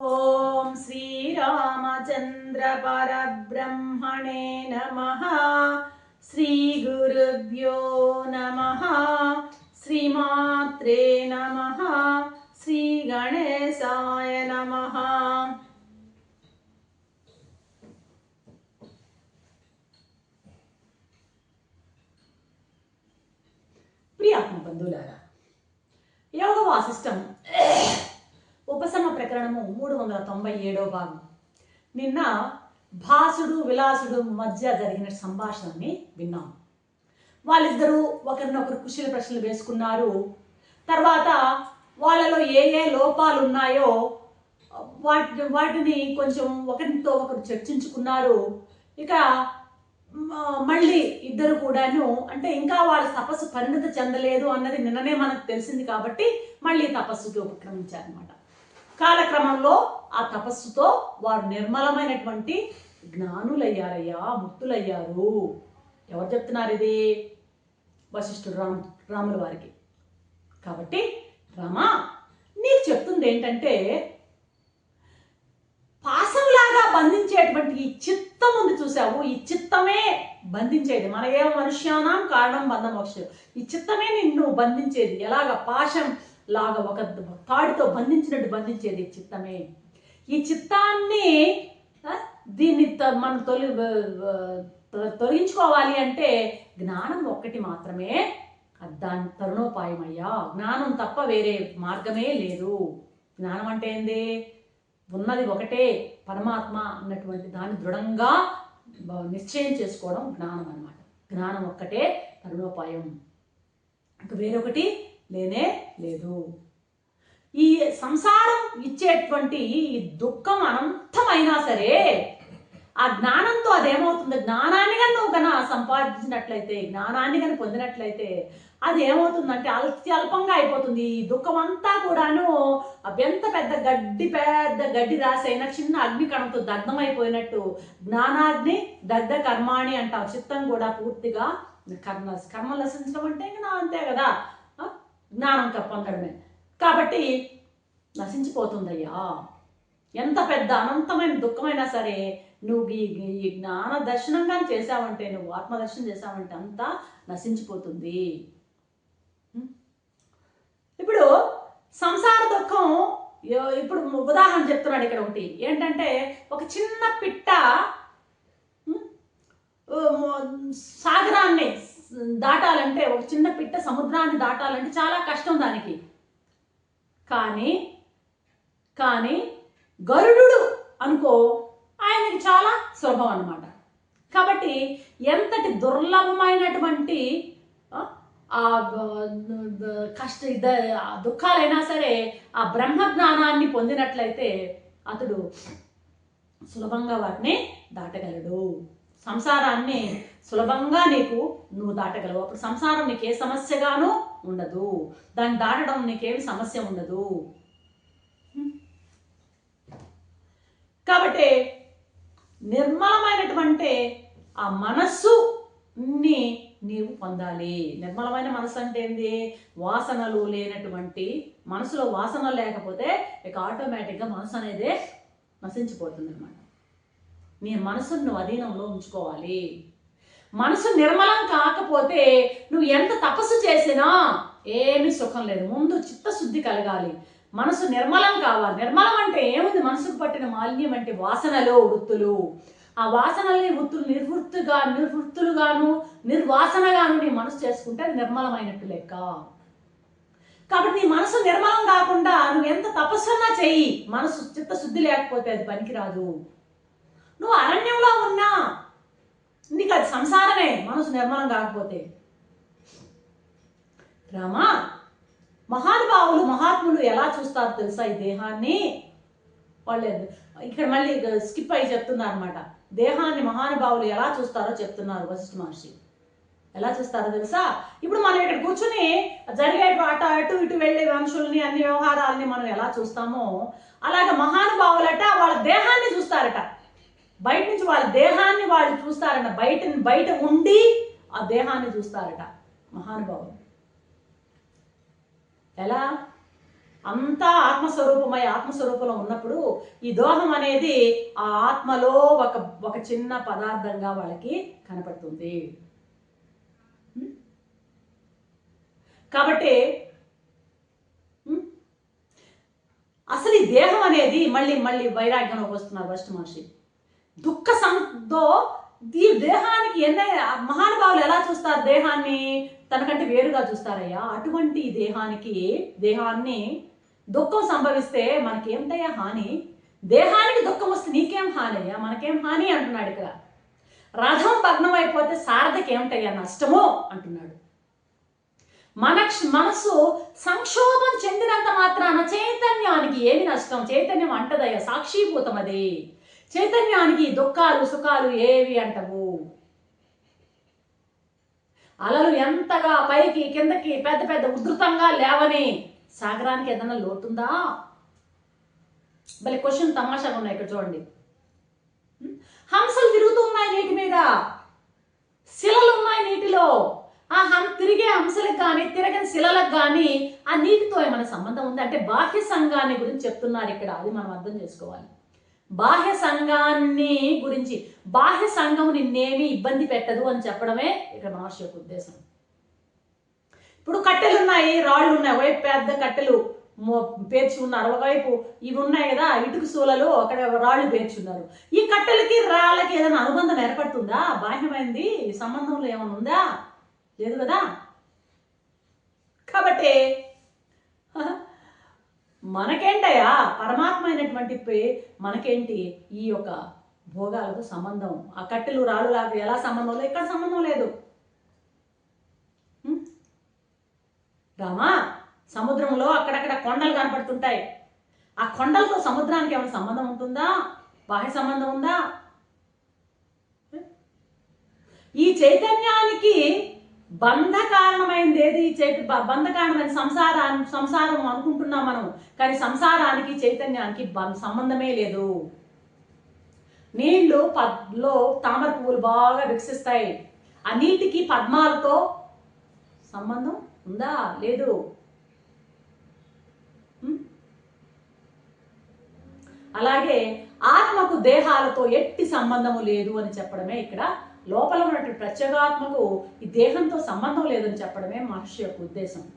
ॐ श्रीरामचन्द्रपरब्रह्मणे नमः श्रीगुरुभ्यो नमः श्रीमात्रे नमः श्रीगणेशाय नमः ప్రియాత్మ బంధువులారా యోగ వాసిష్టం ఉపశమ ప్రకరణము మూడు వందల తొంభై ఏడో భాగం. నిన్న భాసుడు విలాసుడు మధ్య జరిగిన సంభాషణని విన్నాం. వాళ్ళిద్దరూ ఒకరినొకరు కుశల ప్రశ్నలు వేసుకున్నారు. తర్వాత వాళ్ళలో ఏ ఏ లోపాలు ఉన్నాయో వాటి వాటిని కొంచెం ఒకరితో ఒకరు చర్చించుకున్నారు. ఇక మళ్ళీ ఇద్దరు కూడాను అంటే ఇంకా వాళ్ళ తపస్సు పరిణత చెందలేదు అన్నది నిన్ననే మనకు తెలిసింది కాబట్టి మళ్ళీ తపస్సుకి ఉపక్రమించారనమాట కాలక్రమంలో ఆ తపస్సుతో వారు నిర్మలమైనటువంటి జ్ఞానులయ్యారయ్యా ముక్తులయ్యారు. ఎవరు చెప్తున్నారు ఇది? వశిష్ఠుడు రామ్ రాముల వారికి. కాబట్టి రామా నీకు చెప్తుంది ఏంటంటే పాసంలాగా బంధించేటువంటి ఈ చిత్తం ఉంది చూసావు ఈ చిత్తమే బంధించేది. మన ఏ మనుష్యానాం కారణం బంధమోక్ష. ఈ చిత్తమే నిన్ను బంధించేది. ఎలాగ పాశం లాగా ఒక తాడితో బంధించినట్టు బంధించేది ఈ చిత్తమే. ఈ చిత్తాన్ని దీన్ని త- మనం తొలి తొలగించుకోవాలి అంటే జ్ఞానం ఒక్కటి మాత్రమే. దాని తరుణోపాయమయ్యా. జ్ఞానం తప్ప వేరే మార్గమే లేదు. జ్ఞానం అంటే ఏంది? ఉన్నది ఒకటే పరమాత్మ అన్నటువంటి దాన్ని దృఢంగా నిశ్చయం చేసుకోవడం జ్ఞానం అన్నమాట. జ్ఞానం ఒక్కటే తరుణోపాయం. ఇంకా వేరొకటి లేనే లేదు. ఈ సంసారం ఇచ్చేటువంటి ఈ దుఃఖం అనంతమైనా సరే ఆ జ్ఞానంతో అదేమవుతుంది? జ్ఞానాన్ని కానీ నువ్వు కన్నా సంపాదించినట్లయితే జ్ఞానాన్ని కానీ పొందినట్లయితే అది ఏమవుతుందంటే అల్పంగా అయిపోతుంది. ఈ దుఃఖం అంతా కూడాను ఎంత పెద్ద గడ్డి పెద్ద గడ్డి రాసైన చిన్న అగ్ని కణంతో దగ్ధమైపోయినట్టు జ్ఞానాగ్ని దగ్ధ కర్మాణి అంటాం. చిత్తం కూడా పూర్తిగా కర్మ కర్మ లసించడం అంటే ఇంకా నా అంతే కదా. జ్ఞానం పొందడమే కాబట్టి నశించిపోతుందయ్యా. ఎంత పెద్ద అనంతమైన దుఃఖమైనా సరే నువ్వు ఈ ఈ జ్ఞాన దర్శనంగా చేసావంటే నువ్వు ఆత్మదర్శనం చేసావంటే అంతా నశించిపోతుంది. ఇప్పుడు సంసార దుఃఖం ఇప్పుడు ఉదాహరణ చెప్తున్నాడు ఇక్కడ ఒకటి. ఏంటంటే ఒక చిన్న పిట్ట సాగరాన్ని దాటాలంటే ఒక చిన్న పిట్ట సముద్రాన్ని దాటాలంటే చాలా కష్టం దానికి. కానీ కానీ గరుడు అనుకో ఆయనకి చాలా సులభం అనమాట కాబట్టి ఎంతటి దుర్లభమైనటువంటి కష్ట దుఃఖాలైనా సరే ఆ బ్రహ్మ జ్ఞానాన్ని పొందినట్లయితే అతడు సులభంగా వాటిని దాటగలడు. సంసారాన్ని సులభంగా నీకు నువ్వు దాటగలవు. అప్పుడు సంసారం నీకు ఏ సమస్యగానూ ఉండదు. దాన్ని దాటడం నీకేమి సమస్య ఉండదు. కాబట్టి నిర్మలమైనటువంటి ఆ మనస్సుని నీవు పొందాలి. నిర్మలమైన మనసు అంటే ఏంది? వాసనలు లేనటువంటి మనసులో వాసన లేకపోతే ఇక ఆటోమేటిక్గా మనసు అనేది నశించిపోతుంది అనమాట నీ మనసును నువ్వు అధీనంలో ఉంచుకోవాలి. మనసు నిర్మలం కాకపోతే నువ్వు ఎంత తపస్సు చేసినా ఏమీ సుఖం లేదు. ముందు చిత్తశుద్ధి కలగాలి. మనసు నిర్మలం కావాలి. నిర్మలం అంటే ఏముంది? మనసుకు పట్టిన మాలిన్యం అంటే వాసనలు వృత్తులు. ఆ వాసనల్ని వృత్తులు నిర్వృత్తుగా నిర్వృత్తులుగాను నిర్వాసనగాను నీ మనసు చేసుకుంటే అది నిర్మలమైనట్టు లెక్క. కాబట్టి నీ మనసు నిర్మలం కాకుండా నువ్వు ఎంత తపస్సున్నా చెయ్యి. మనసు చిత్తశుద్ధి లేకపోతే అది పనికిరాదు. నువ్వు అరణ్యంలో ఉన్నా నీకు అది సంసారమే మనసు నిర్మలం కాకపోతే. రామా మహానుభావులు మహాత్ములు ఎలా చూస్తారు తెలుసా ఈ దేహాన్ని? వాళ్ళు ఇక్కడ మళ్ళీ స్కిప్ అయి చెప్తున్నారు అనమాట దేహాన్ని మహానుభావులు ఎలా చూస్తారో చెప్తున్నారు వశిష్ఠ మహర్షి. ఎలా చూస్తారో తెలుసా? ఇప్పుడు మనం ఇక్కడ కూర్చుని జరిగే అటు అటు ఇటు వెళ్ళే మనుషుల్ని అన్ని వ్యవహారాలని మనం ఎలా చూస్తామో అలాగే మహానుభావులట వాళ్ళ దేహాన్ని చూస్తారట. బయట నుంచి వాళ్ళ దేహాన్ని వాళ్ళు చూస్తారట. బయట బయట ఉండి ఆ దేహాన్ని చూస్తారట మహానుభావులు ఎలా? అంతా ఆత్మస్వరూపమై ఆత్మస్వరూపంలో ఉన్నప్పుడు ఈ దోహం అనేది ఆ ఆత్మలో ఒక ఒక చిన్న పదార్థంగా వాళ్ళకి కనపడుతుంది. కాబట్టి అసలు ఈ దేహం అనేది మళ్ళీ మళ్ళీ వైరాగ్యంలోకి వస్తున్నారు ఫస్ట్ మనిషి దుఃఖ సంతో ఈ దేహానికి ఎన్న మహానుభావులు ఎలా చూస్తారు దేహాన్ని? తనకంటే వేరుగా చూస్తారయ్యా. అటువంటి దేహానికి దేహాన్ని దుఃఖం సంభవిస్తే మనకేమిటయ్యా హాని? దేహానికి దుఃఖం వస్తే నీకేం హాని అయ్యా మనకేం హాని అంటున్నాడు ఇక్కడ. రథం భగ్నం అయిపోతే సారథకి ఏమిటయ్యా నష్టమో అంటున్నాడు. మన మనసు సంక్షోభం చెందినంత మాత్రాన చైతన్యానికి ఏమి నష్టం? చైతన్యం అంటదయ్యా సాక్షిభూతం అది చైతన్యానికి దుఃఖాలు సుఖాలు ఏవి అంటవు? అలలు ఎంతగా పైకి కిందకి పెద్ద పెద్ద ఉధృతంగా లేవని సాగరానికి ఏదైనా లోటుందా భలే క్వశ్చన్ తమాషాగా ఉన్నాయి ఇక్కడ చూడండి. హంసలు తిరుగుతూ ఉన్నాయి నీటి మీద. శిలలు ఉన్నాయి నీటిలో. ఆ హం తిరిగే హంసలకు కానీ తిరగని శిలలకు కానీ ఆ నీటితో ఏమైనా సంబంధం ఉంది? అంటే బాహ్య సంఘాన్ని గురించి చెప్తున్నారు ఇక్కడ. అది మనం అర్థం చేసుకోవాలి. బాహ్య సంఘాన్ని గురించి బాహ్య సంఘం నిన్నేమి ఇబ్బంది పెట్టదు అని చెప్పడమే ఇక్కడ మహర్షి యొక్క ఉద్దేశం. ఇప్పుడు కట్టెలు ఉన్నాయి రాళ్ళు ఉన్నాయి ఒకవైపు పెద్ద కట్టెలు పేర్చి ఉన్నారు ఒకవైపు ఇవి ఉన్నాయి కదా ఇటుక సూలలు అక్కడ రాళ్ళు పేర్చున్నారు ఈ కట్టెలకి రాళ్ళకి ఏదైనా అనుబంధం ఏర్పడుతుందా? బాహ్యమైంది సంబంధంలో ఏమైనా ఉందా? లేదు కదా? కాబట్టి మనకేంటయ్యా? పరమాత్మ అయినటువంటి మనకేంటి? ఈ యొక్క భోగాలకు సంబంధం. ఆ కట్టెలు రాళ్ళు లాగా ఎలా సంబంధం లేదు ఇక్కడ సంబంధం లేదు. రామా సముద్రంలో అక్కడక్కడ కొండలు కనపడుతుంటాయి. ఆ కొండలతో సముద్రానికి ఏమైనా సంబంధం ఉంటుందా? బాహ్య సంబంధం ఉందా? ఈ చైతన్యానికి బంధ కారణమైనది ఏది ఈ చైత బ- బంధ కారణమైన సంసారాన్ని సంసారం అనుకుంటున్నాం మనం. కానీ సంసారానికి చైతన్యానికి సంబంధమే లేదు. నీళ్ళు పద్లో తామర పువ్వులు బాగా వికసిస్తాయి. ఆ నీటికి పద్మాలతో సంబంధం ఉందా? లేదు. అలాగే ఆత్మకు దేహాలతో ఎట్టి సంబంధము లేదు అని చెప్పడమే ఇక్కడ లోపల ఉన్నటువంటి ప్రత్యేగాత్మకు ఈ దేహంతో సంబంధం లేదని చెప్పడమే మహర్షి యొక్క ఉద్దేశం.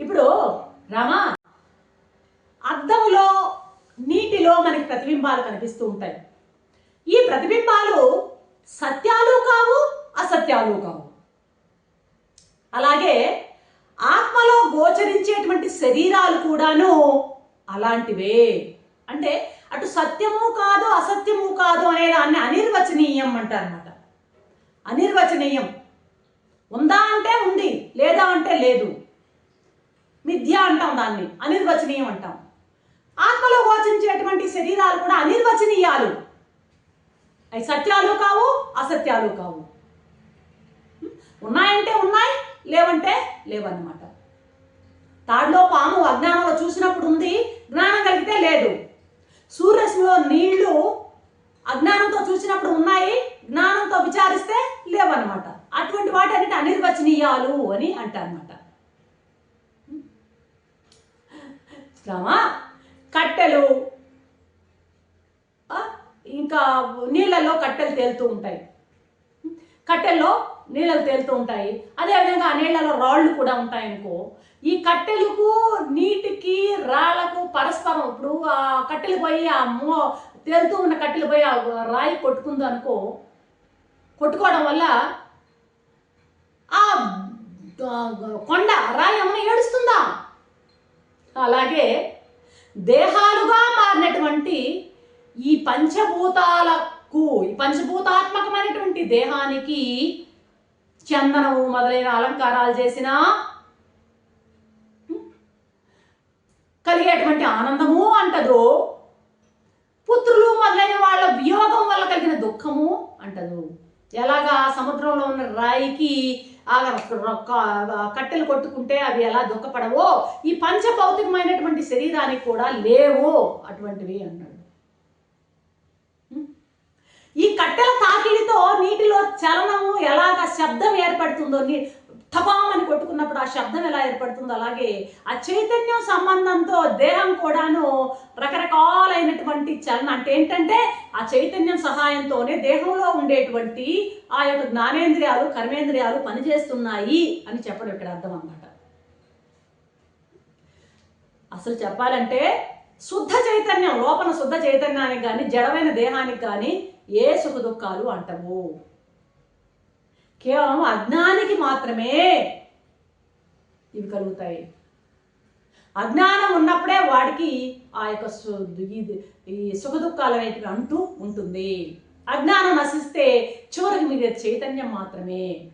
ఇప్పుడు రామా అద్దంలో నీటిలో మనకి ప్రతిబింబాలు కనిపిస్తూ ఉంటాయి. ఈ ప్రతిబింబాలు సత్యాలు కావు అసత్యాలు కావు. అలాగే ఆత్మలో గోచరించేటువంటి శరీరాలు కూడాను అలాంటివే. అంటే అటు సత్యము కాదు అసత్యము కాదు అనే దాన్ని అనిర్వచనీయం అంటారన్నమాట. అనిర్వచనీయం. ఉందా అంటే ఉంది లేదా అంటే లేదు. మిథ్య అంటాం దాన్ని అనిర్వచనీయం అంటాం. ఆత్మలో గోచించేటువంటి శరీరాలు కూడా అనిర్వచనీయాలు. అవి సత్యాలు కావు అసత్యాలు కావు. ఉన్నాయంటే ఉన్నాయి లేవంటే లేవన్నమాట. తాడులో పాము అజ్ఞానంలో చూసినప్పుడు ఉంది జ్ఞానం కలిగితే లేదు. సూర్యరశ్మిలో నీళ్ళు అజ్ఞానంతో చూసినప్పుడు ఉన్నాయి జ్ఞానంతో విచారిస్తే లేవన్నమాట. అటువంటి వాటి అన్నిటి అనిర్వచనీయాలు అని అంటారన్నమాట. రామా కట్టెలు ఇంకా నీళ్ళల్లో కట్టెలు తేలుతూ ఉంటాయి. కట్టెల్లో నీళ్ళలు తేలుతూ ఉంటాయి. అదేవిధంగా ఆ నీళ్ళలో రాళ్ళు కూడా ఉంటాయి అనుకో ఈ కట్టెలకు నీటికి రాళ్ళకు పరస్పరం ఇప్పుడు ఆ కట్టెలు పోయి ఆ మో తేలుతూ ఉన్న కట్టెలు పోయి ఆ రాయి కొట్టుకుంది అనుకో కొట్టుకోవడం వల్ల ఆ ఆ కొండ రాయి ఏమైనా ఏడుస్తుందా? అలాగే దేహాలుగా మారినటువంటి ఈ పంచభూతాలకు ఈ పంచభూతాత్మకమైనటువంటి దేహానికి చందనము మొదలైన అలంకారాలు చేసిన కలిగేటువంటి ఆనందము అంటదు పుత్రులు మొదలైన వాళ్ళ వియోగం వల్ల కలిగిన దుఃఖము అంటదు. ఎలాగా సముద్రంలో ఉన్న రాయికి ఆ కట్టెలు కొట్టుకుంటే అవి ఎలా దుఃఖపడవో ఈ పంచభౌతికమైనటువంటి శరీరానికి కూడా లేవు అటువంటివి అన్నాడు. ఈ కట్టెల తాకిడితో నీటిలో చలనము ఎలాగ శబ్దం ఏర్పడుతుందో నీ కొట్టుకున్నప్పుడు ఆ శబ్దం ఎలా ఏర్పడుతుందో అలాగే ఆ చైతన్యం సంబంధంతో దేహం కూడాను రకరకాలైనటువంటి చలన అంటే ఏంటంటే ఆ చైతన్యం సహాయంతోనే దేహంలో ఉండేటువంటి ఆ యొక్క జ్ఞానేంద్రియాలు కర్మేంద్రియాలు పనిచేస్తున్నాయి అని చెప్పడం ఇక్కడ అర్థం అన్నమాట. అసలు చెప్పాలంటే శుద్ధ చైతన్యం లోపల శుద్ధ చైతన్యానికి కానీ జడమైన దేహానికి కానీ ఏ సుఖ దుఃఖాలు అంటవు? కేవలం అజ్ఞానికి మాత్రమే ఇవి కలుగుతాయి. అజ్ఞానం ఉన్నప్పుడే వాడికి ఆ యొక్క సు- ఈ సుఖ దుఃఖాలు అనేటివి అంటూ ఉంటుంది. అజ్ఞానం నశిస్తే చివరికి మీరు చైతన్యం మాత్రమే.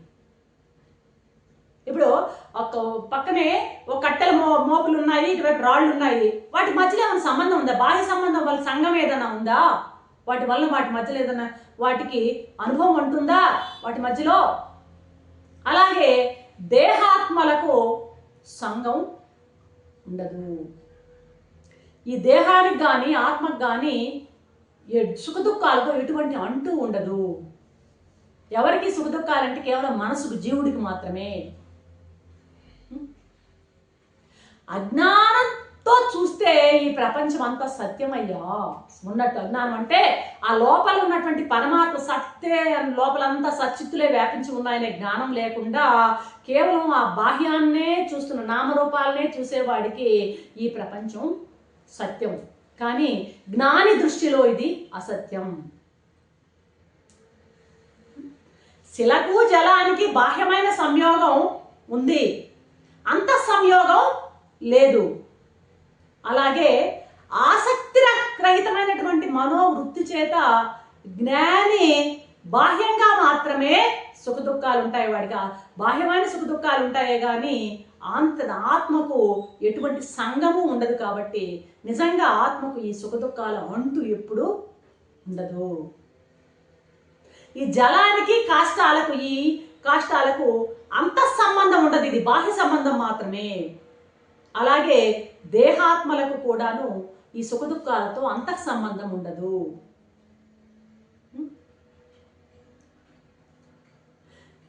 ఇప్పుడు ఒక పక్కనే ఒక కట్టెల మో మోపులు ఉన్నాయి ఇటువైపు రాళ్ళు ఉన్నాయి. వాటి మధ్యలో ఏమైనా సంబంధం ఉందా? బాహ్య సంబంధం వాళ్ళ సంఘం ఏదైనా ఉందా? వాటి వల్ల వాటి మధ్యలో ఏదైనా వాటికి అనుభవం ఉంటుందా? వాటి మధ్యలో? అలాగే దేహాత్మలకు సంఘం ఉండదు. ఈ దేహానికి కానీ ఆత్మకు కానీ సుఖ దుఃఖాలతో ఎటువంటి అంటూ ఉండదు. ఎవరికి సుఖ దుఃఖాలంటే కేవలం మనసుకు జీవుడికి మాత్రమే. అజ్ఞానంతో చూస్తే ఈ ప్రపంచం అంతా సత్యమయ్యా. ఉన్నట్టు అన్నాను అంటే ఆ లోపల ఉన్నటువంటి పరమాత్మ సత్తే అని లోపలంతా సచ్చిత్తులే వ్యాపించి ఉన్నాయనే జ్ఞానం లేకుండా కేవలం ఆ బాహ్యాన్నే చూస్తున్న నామరూపాలనే చూసేవాడికి ఈ ప్రపంచం సత్యం. కానీ జ్ఞాని దృష్టిలో ఇది అసత్యం. శిలకు జలానికి బాహ్యమైన సంయోగం ఉంది. అంత సంయోగం లేదు. అలాగే ఆసక్తి రహితమైనటువంటి మనోవృత్తి చేత జ్ఞాని బాహ్యంగా మాత్రమే సుఖ దుఃఖాలు ఉంటాయి వాడికి బాహ్యమైన సుఖ దుఃఖాలు ఉంటాయే కానీ అంత ఆత్మకు ఎటువంటి సంగము ఉండదు కాబట్టి నిజంగా ఆత్మకు ఈ సుఖ దుఃఖాలు అంటూ ఎప్పుడు ఉండదు. ఈ జలానికి కాష్టాలకు ఈ కాష్టాలకు అంత సంబంధం ఉండదు. ఇది బాహ్య సంబంధం మాత్రమే. అలాగే దేహాత్మలకు కూడాను ఈ సుఖ దుఃఖాలతో అంత సంబంధం ఉండదు.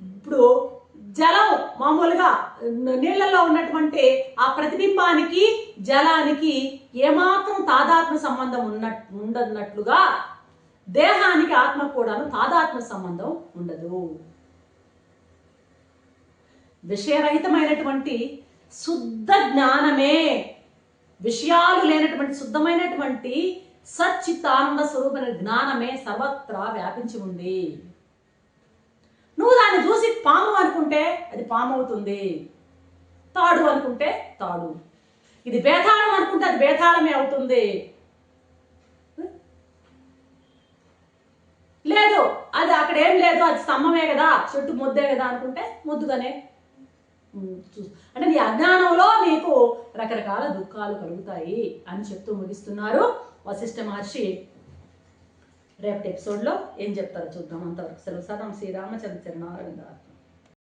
ఇప్పుడు జలం మామూలుగా నీళ్ళల్లో ఉన్నటువంటి ఆ ప్రతిబింబానికి జలానికి ఏమాత్రం తాదాత్మ సంబంధం ఉన్న ఉండన్నట్లుగా దేహానికి ఆత్మ కూడాను తాదాత్మ సంబంధం ఉండదు. విషయరహితమైనటువంటి శుద్ధ జ్ఞానమే విషయాలు లేనటువంటి శుద్ధమైనటువంటి సచ్చిత్తానంద స్వరూపమైన జ్ఞానమే సర్వత్రా వ్యాపించి ఉంది. నువ్వు దాన్ని చూసి పాము అనుకుంటే అది పాము అవుతుంది. తాడు అనుకుంటే తాడు. ఇది బేతాళం అనుకుంటే అది బేతాళమే అవుతుంది. లేదు అది అక్కడ ఏం లేదు అది స్తంభమే కదా చెట్టు ముద్దే కదా అనుకుంటే ముద్దుగానే అంటే నీ అజ్ఞానంలో నీకు రకరకాల దుఃఖాలు కలుగుతాయి అని చెప్తూ ముగిస్తున్నారు వశిష్ఠ మహర్షి. రేపటి ఎపిసోడ్లో ఏం చెప్తారో చూద్దాం. అంతవరకు సెలవు. సదం శ్రీరామచంద్ర చరణారవిందారు